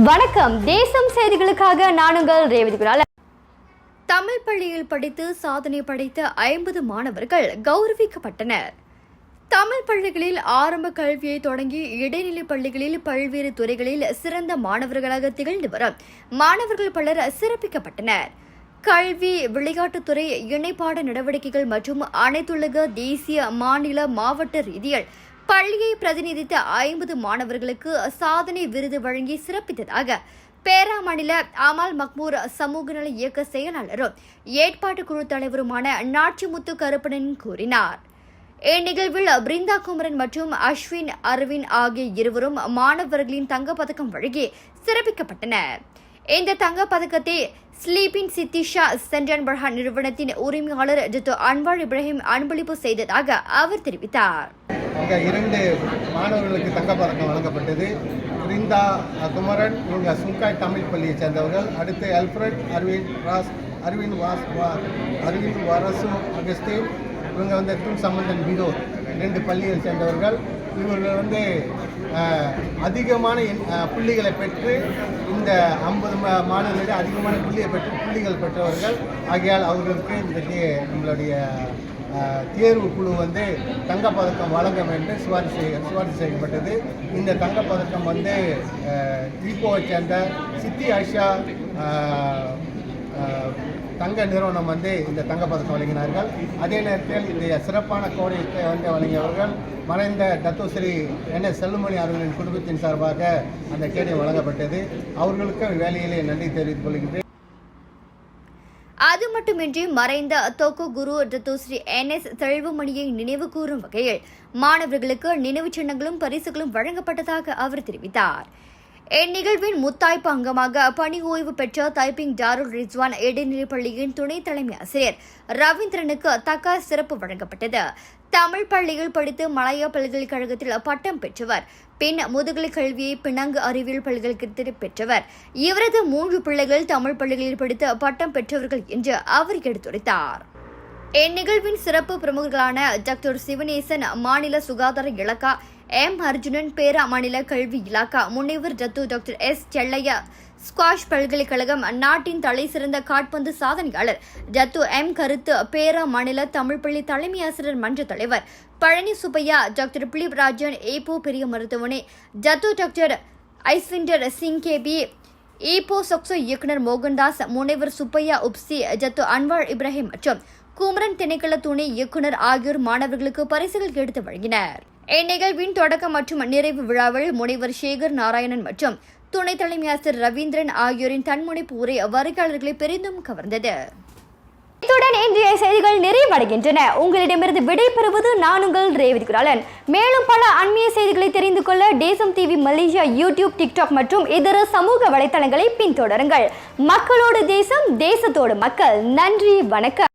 வணக்கம். தேசம் செய்திகளுக்காக நானுங்கள் ரேவதி குரால் தமிழ் பள்ளியில் படித்து சாதனை படைத்த ஐம்பது மாணவர்கள் கௌரவிக்கப்பட்டனர். தமிழ் பள்ளிகளில் ஆரம்ப கல்வியை தொடங்கி இடைநிலை பள்ளிகளில் பல்வேறு துறைகளில் சிறந்த மாணவர்களாக திகழ்ந்து வரும் மாணவர்கள் பலர் சிறப்பிக்கப்பட்டனர். கல்வி விளையாட்டுத்துறை இணைப்பாட நடவடிக்கைகள் மற்றும் அனைத்துலக தேசிய மாநில மாவட்ட ரீதியில் பள்ளியை பிரதிநிதித்த ஐம்பது மாணவர்களுக்கு சாதனை விருது வழங்கி சிறப்பித்ததாக பேரா மாநில அமால் மக்மூர் சமூக நல இயக்க செயலாளரும் ஏற்பாட்டு குழு தலைவருமான நாச்சிமுத்து கருப்பணன் கூறினார். இந்நிகழ்வில் பிருந்தா குமரன் மற்றும் அஸ்வின் அரவிந்த் ஆகிய இருவரும் மாணவர்களின் தங்கப்பதக்கம் வழங்கி சிறப்பிக்கப்பட்டனர். இந்த தங்கப்பதக்கத்தை ஸ்லீப்பின் சித்திஷா சென்டன் பர்ஹான் நிறுவனத்தின் உரிமையாளர் ஜித்து அன்வார் இப்ராஹிம் அன்பளிப்பு செய்ததாக அவர் தெரிவித்தார். அங்கே இரண்டு மாணவர்களுக்கு தங்கப்பதக்கம் வழங்கப்பட்டது. பிருந்தா குமரன் இவங்க சுங்காய் தமிழ் பள்ளியைச் சேர்ந்தவர்கள். அடுத்து அல்ஃப்ரட் அரவிந்த் ராஸ் அரவிந்த் வாஸ் வா- அரவிந்த் வரசு அகஸ்தீன். இவங்க வந்து துன் சம்பந்தன் பிதோ ரெண்டு பள்ளியை சேர்ந்தவர்கள். இவர்கள் வந்து அதிகமான புள்ளிகளை பெற்று இந்த ஐம்பது மாணவர்களிடம் அதிகமான புள்ளியை பெற்று புள்ளிகள் பெற்றவர்கள். ஆகையால் அவர்களுக்கு இந்த நம்மளுடைய தேர்வு குழு வந்து தங்கப்பதக்கம் வழங்க வேண்டும். சிபாரிசு செய்ய சிபாரிசு செய்யப்பட்டது. இந்த தங்கப்பதக்கம் வந்து அஹ், ஈப்போவை சேர்ந்த சித்தி ஆஷா தங்க நிறுவனம் வந்து இந்த தங்க பதக்கம் வழங்கினார்கள். அதே நேரத்தில் இந்த சிறப்பான கோடை வந்து வழங்கியவர்கள் மறைந்த தத்துவஸ்ரீ என் எஸ் செல்லுமணி அவர்களின் குடும்பத்தின் சார்பாக அந்த கேடயம் வழங்கப்பட்டது. அவர்களுக்கும் வேலையிலே நன்றி தெரிவித்துக் கொள்கின்றேன். அது மட்டுமின்றி மறைந்த தோக்கு குரு டத்தோஸ்ரீ என் எஸ் தெளிவுமணியை நினைவு கூறும் வகையில் மாணவர்களுக்கு நினைவுச் சின்னங்களும் பரிசுகளும் வழங்கப்பட்டதாக அவர் தெரிவித்தார். இந்நிகழ்வின் முத்தாய்ப்பு அங்கமாக பணி ஓய்வு பெற்ற தைப்பிங் டாருல் ரிஸ்வான் இடைநிலைப் பள்ளியின் துணை தலைமை ஆசிரியர் ரவீந்திரனுக்கு தக்க சிறப்பு வழங்கப்பட்டது. தமிழ் பள்ளியில் படித்து மலாயா பல்கலைக்கழகத்தில் பட்டம் பெற்றவர். பின் முதுகலை கல்வியை பினாங்கு அறிவியல் பல்கலைக்கழகத்தில் பெற்றவர். இவரது மூன்று பிள்ளைகள் தமிழ் பள்ளிகளில் படித்து பட்டம் பெற்றவர்கள் என்று அவர் எடுத்துரைத்தார். இந்நிகழ்வின் சிறப்பு பிரமுகர்களான டாக்டர் சிவனேசன் மாநில சுகாதார இலக்கா எம் அர்ஜுனன் பேரா மாநில கல்வி இலாக்கா முனைவர் ஜத்து டாக்டர் எஸ் செல்லையா. ஸ்குவாஷ் பல்கலைக்கழகம் நாட்டின் தலை சிறந்த காட்பந்து சாதனையாளர். ஜத்து எம் கருத்து பேரா மாநில தமிழ் பள்ளி தலைமை ஆசிரியர் மன்ற தலைவர். பழனி சுப்பையா டாக்டர் பிலிப் ராஜன் ஏபோ பெரிய மருத்துவமனை ஜத்து டாக்டர் ஐஸ்விண்டர் சிங் கேபி ஏபோ சொக்சோ இயக்குனர் மோகன்தாஸ் முனைவர் சுப்பையா உப்சி ஜத்து அன்வார் இப்ராஹிம் மற்றும் குமரன் திணைக்கள துணை இயக்குனர் ஆகியோர் மாணவர்களுக்கு பரிசுகள் எடுத்து வழங்கினர். இந்நிகழ்வின் தொடக்க மற்றும் நிறைவு விழாவில் முனைவர் சேகர் நாராயணன் மற்றும் துணை தலைமை ஆசிரியர் ரவீந்திரன் ஆகியோரின் தன்முனைப்பு உரை வருகையாளர்களை பெரிதும் கவர்ந்தது. இத்துடன் இன்றைய செய்திகள் நிறைவடைகின்றன. உங்களிடமிருந்து விடைபெறுவது நான் உங்கள் ரேவதி குராலன். மேலும் பல அண்மைய செய்திகளை தெரிந்து கொள்ள தேசம் டிவி மலேசியா யூடியூப் டிக்டாக் மற்றும் இதர சமூக வலைத்தளங்களை பின்தொடருங்கள். மக்களோடு தேசம் தேசத்தோடு மக்கள். நன்றி வணக்கம்.